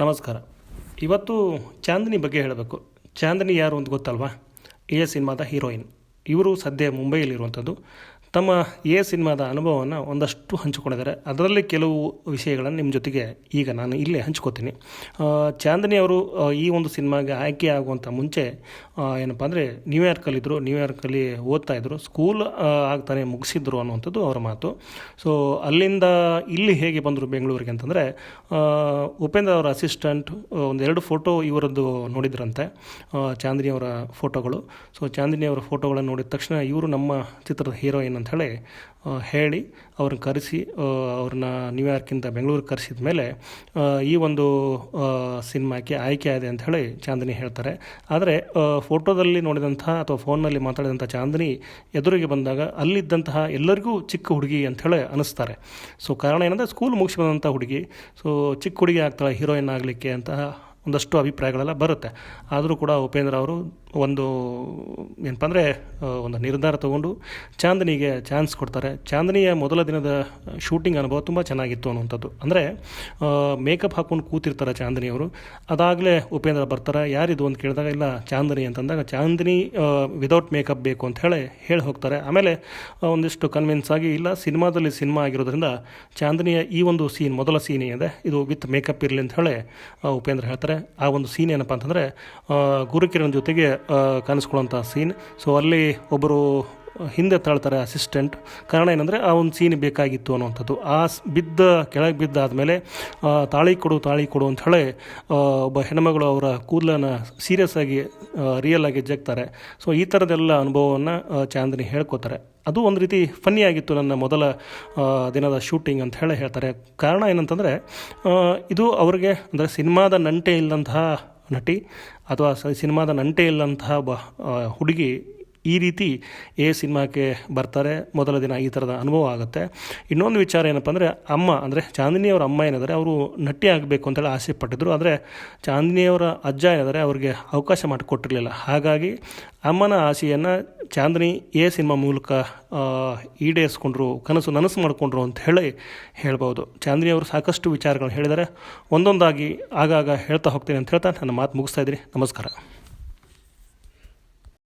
ನಮಸ್ಕಾರ. ಇವತ್ತು ಚಾಂದಿನಿ ಬಗ್ಗೆ ಹೇಳಬೇಕು. ಚಾಂದಿನಿ ಯಾರು ಅಂತ ಗೊತ್ತಲ್ವಾ? ಎ ಸಿನಿಮಾದ ಹೀರೋಯಿನ್. ಇವರು ಸದ್ಯ ಮುಂಬೈಯಲ್ಲಿರುವಂಥದ್ದು. ತಮ್ಮ ಎ ಸಿನಿಮಾದ ಅನುಭವವನ್ನು ಒಂದಷ್ಟು ಹಂಚಿಕೊಂಡಿದ್ದಾರೆ. ಅದರಲ್ಲಿ ಕೆಲವು ವಿಷಯಗಳನ್ನು ನಿಮ್ಮ ಜೊತೆಗೆ ಈಗ ನಾನು ಇಲ್ಲೇ ಹಂಚ್ಕೋತೀನಿ. ಚಾಂದನಿ ಅವರು ಈ ಒಂದು ಸಿನಿಮಾಗೆ ಆಯ್ಕೆ ಆಗುವಂಥ ಮುಂಚೆ ಏನಪ್ಪ ಅಂದರೆ ನ್ಯೂಯಾರ್ಕಲ್ಲಿದ್ದರು ನ್ಯೂಯಾರ್ಕಲ್ಲಿ ಓದ್ತಾ ಇದ್ದರು ಸ್ಕೂಲ್ ಆಗ್ತಾನೆ ಮುಗಿಸಿದ್ರು ಅನ್ನುವಂಥದ್ದು ಅವರ ಮಾತು. ಸೊ ಅಲ್ಲಿಂದ ಇಲ್ಲಿ ಹೇಗೆ ಬಂದರು ಬೆಂಗಳೂರಿಗೆ ಅಂತಂದರೆ ಉಪೇಂದ್ರ ಅವರ ಅಸಿಸ್ಟೆಂಟ್ ಒಂದೆರಡು ಫೋಟೋ ಇವರದ್ದು ನೋಡಿದ್ರಂತೆ ಚಾಂದಿನಿ ಅವರ ಫೋಟೋಗಳು ಸೊ ಚಾಂದಿನಿ ಅವರ ಫೋಟೋಗಳನ್ನು ನೋಡಿದ ತಕ್ಷಣ ಇವರು ನಮ್ಮ ಚಿತ್ರದ ಹೀರೋಯಿನ್ ಅಂತ ಹೇಳಿ ಅವ್ರನ್ನ ಕರೆಸಿ ಅವ್ರನ್ನ ನ್ಯೂಯಾರ್ಕಿಂದ ಬೆಂಗಳೂರಿಗೆ ಕರೆಸಿದ ಮೇಲೆ ಈ ಒಂದು ಸಿನಿಮಾಕ್ಕೆ ಆಯ್ಕೆ ಆಗಿದೆ ಅಂತ ಹೇಳಿ ಚಾಂದಿನಿ ಹೇಳ್ತಾರೆ. ಆದರೆ ಫೋಟೋದಲ್ಲಿ ನೋಡಿದಂತಹ ಅಥವಾ ಫೋನ್ನಲ್ಲಿ ಮಾತಾಡಿದಂಥ ಚಾಂದಿನಿ ಎದುರಿಗೆ ಬಂದಾಗ ಅಲ್ಲಿದ್ದಂತಹ ಎಲ್ಲರಿಗೂ ಚಿಕ್ಕ ಹುಡುಗಿ ಅಂತ ಹೇಳಿ ಅನಿಸ್ತಾರೆ ಸೊ ಕಾರಣ ಏನಂದರೆ ಸ್ಕೂಲ್ ಮುಗಿಸಿ ಬಂದಂಥ ಹುಡುಗಿ. ಸೊ ಚಿಕ್ಕ ಹುಡುಗಿ ಆಗ್ತಾಳೆ ಹೀರೋಯಿನ್ ಆಗಲಿಕ್ಕೆ ಅಂತ ಒಂದಷ್ಟು ಅಭಿಪ್ರಾಯಗಳೆಲ್ಲ ಬರುತ್ತೆ. ಆದರೂ ಕೂಡ ಉಪೇಂದ್ರ ಅವರು ಒಂದು ಏನಪ್ಪ ಅಂದರೆ ಒಂದು ನಿರ್ಧಾರ ತಗೊಂಡು ಚಾಂದನಿಗೆ ಚಾನ್ಸ್ ಕೊಡ್ತಾರೆ. ಚಾಂದನಿಯ ಮೊದಲ ದಿನದ ಶೂಟಿಂಗ್ ಅನುಭವ ತುಂಬ ಚೆನ್ನಾಗಿತ್ತು ಅನ್ನುವಂಥದ್ದು. ಅಂದರೆ ಮೇಕಪ್ ಹಾಕ್ಕೊಂಡು ಕೂತಿರ್ತಾರೆ ಚಾಂದಿನಿ ಅವರು. ಅದಾಗಲೇ ಉಪೇಂದ್ರ ಬರ್ತಾರೆ. ಯಾರಿದು ಅಂತ ಕೇಳಿದಾಗ, ಇಲ್ಲ, ಚಾಂದಿನಿ ಅಂತಂದಾಗ, ಚಾಂದಿನಿ ವಿದೌಟ್ ಮೇಕಪ್ ಬೇಕು ಅಂತ ಹೇಳಿ ಹೇಳಿ ಹೋಗ್ತಾರೆ. ಆಮೇಲೆ ಒಂದಿಷ್ಟು ಕನ್ವಿನ್ಸ್ ಆಗಿ, ಇಲ್ಲ, ಸಿನಿಮಾದಲ್ಲಿ ಸಿನಿಮಾ ಆಗಿರೋದ್ರಿಂದ ಚಾಂದಿನಿಯ ಈ ಒಂದು ಸೀನ್ ಮೊದಲ ಸೀನ್ ಇದೆ ಇದು ವಿತ್ ಮೇಕಪ್ ಇರಲಿ ಅಂತ ಹೇಳಿ ಉಪೇಂದ್ರ ಹೇಳ್ತಾರೆ. ಆ ಒಂದು ಸೀನ್ ಏನಪ್ಪ ಅಂತಂದರೆ ಗುರುಕಿರಣ್ ಜೊತೆಗೆ ಕಾಣಿಸ್ಕೊಳ್ಳೋಂಥ ಸೀನ್ ಸೊ ಅಲ್ಲಿ ಒಬ್ಬರು ಹಿಂದೆ ತಳ್ತಾರೆ ಅಸಿಸ್ಟೆಂಟ್ ಕಾರಣ ಏನಂದರೆ, ಆ ಒಂದು ಸೀನ್ ಬೇಕಾಗಿತ್ತು ಅನ್ನುವಂಥದ್ದು. ಆ ಬಿದ್ದ, ಕೆಳಗೆ ಬಿದ್ದಾದಮೇಲೆ ತಾಳಿ ಕೊಡು ತಾಳಿ ಕೊಡು ಅಂತ ಹೇಳಿ ಒಬ್ಬ ಹೆಣ್ಮಗಳು ಅವರ ಕೂದಲನ್ನು ಸೀರಿಯಸ್ ಆಗಿ ರಿಯಲ್ ಆಗಿ ಜಗ್ತಾರೆ. ಸೊ ಈ ಥರದೆಲ್ಲ ಅನುಭವವನ್ನು ಚಾಂದಿನಿ ಹೇಳ್ಕೊತಾರೆ. ಅದು ಒಂದು ರೀತಿ ಫನ್ನಿ ಆಗಿತ್ತು ನನ್ನ ಮೊದಲ ದಿನದ ಶೂಟಿಂಗ್ ಅಂತ ಹೇಳಿ ಹೇಳ್ತಾರೆ. ಕಾರಣ ಏನಂತಂದರೆ ಇದು ಅವರಿಗೆ ಅಂದರೆ ಸಿನಿಮಾದ ನಂಟೆ ಇಲ್ಲಂತಹ ನಟಿ ಅಥವಾ ಸಿನಿಮಾದ ನಂಟೆ ಇಲ್ಲಂತಹ ಬ ಹುಡುಗಿ ಈ ರೀತಿ ಎ ಸಿನಿಮಾಕ್ಕೆ ಬರ್ತಾರೆ. ಮೊದಲ ದಿನ ಈ ಥರದ ಅನುಭವ ಆಗುತ್ತೆ. ಇನ್ನೊಂದು ವಿಚಾರ ಏನಪ್ಪ ಅಂದರೆ, ಅಮ್ಮ ಅಂದರೆ ಚಾಂದಿನಿಯವರ ಅಮ್ಮ ಏನಿದ್ದಾರೆ, ಅವರು ನಟಿ ಆಗಬೇಕು ಅಂತೇಳಿ ಆಸೆ ಪಟ್ಟಿದ್ರು. ಆದರೆ ಚಾಂದಿನಿಯವರ ಅಜ್ಜ ಏನಿದ್ದಾರೆ, ಅವ್ರಿಗೆ ಅವಕಾಶ ಮಾಡಿಕೊಟ್ಟಿರಲಿಲ್ಲ. ಹಾಗಾಗಿ ಅಮ್ಮನ ಆಸೆಯನ್ನು ಚಾಂದಿನಿ ಎ ಸಿನಿಮಾ ಮೂಲಕ ಈಡೇರಿಸ್ಕೊಂಡ್ರು, ಕನಸು ನನಸು ಮಾಡಿಕೊಂಡ್ರು ಅಂತ ಹೇಳಿ ಹೇಳ್ಬೋದು. ಚಾಂದಿನಿ ಅವರು ಸಾಕಷ್ಟು ವಿಚಾರಗಳನ್ನು ಹೇಳಿದ್ದಾರೆ. ಒಂದೊಂದಾಗಿ ಆಗಾಗ ಹೇಳ್ತಾ ಹೋಗ್ತೀನಿ ಅಂತ ಹೇಳ್ತಾ ನನ್ನ ಮಾತು ಮುಗಿಸ್ತಾ ಇದ್ದೀನಿ. ನಮಸ್ಕಾರ.